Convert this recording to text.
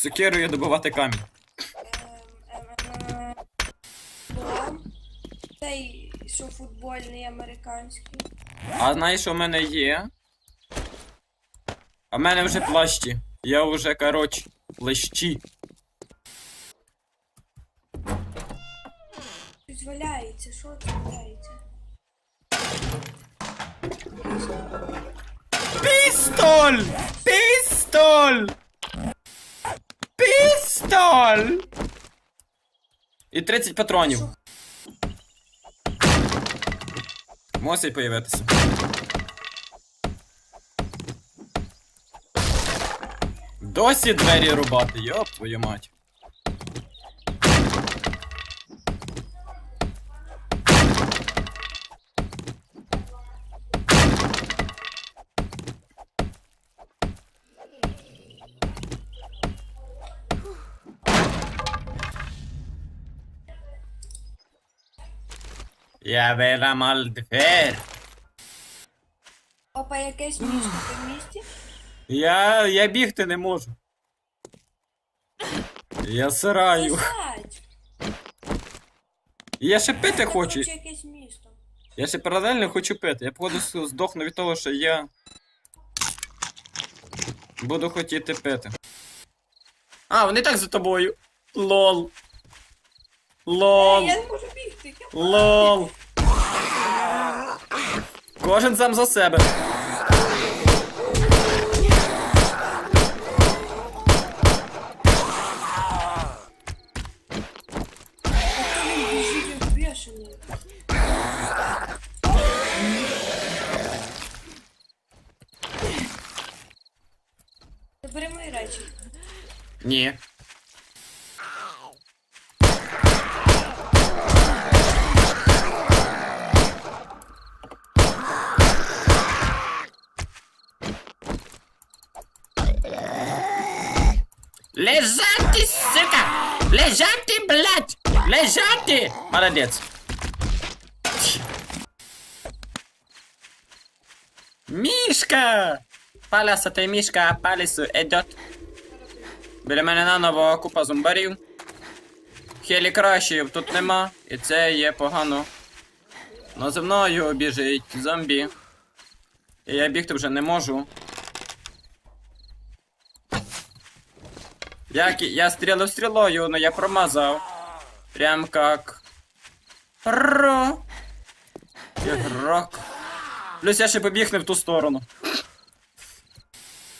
Сокирою добивати камінь. Ем, ем, ем. Цей, що футбольний американський. А знаєш, що в мене є? А в мене вже плащі. Я вже, коротше, плащі. Щось валяється, що це валяється? Пістоль! Пістоль! Пістоль! І 30 патронів. Мусить появитися. Досі двері рубати, йоп твою мать. Я виламав двері. Опа, якесь місто ти в місті? Я, я бігти не можу. Я сираю. Лежать. Я ще пити хочу. коротше, якесь місто. Я ще паралельно хочу пити. Я походу здохну від того, що я. Буду хотіти пити. А, вони так за тобою. Лол. Лол. Я не можу бігти. Лол. Кожен сам за себе. Забери мої речі. Ні. Лежати, сука! Лежати, блядь! Лежати! Молодець. Мішка! Палясатий мішка, палісу идет. Біля мене наново купа зомбарів. Хелі кращів тут нема, і це є погано. Но за мною біжить зомбі. І я бігти вже не можу. І- я стрілив стрілою, но я промазав. Прям как. Ро. Як рок. Плюс я ще побіг не в ту сторону.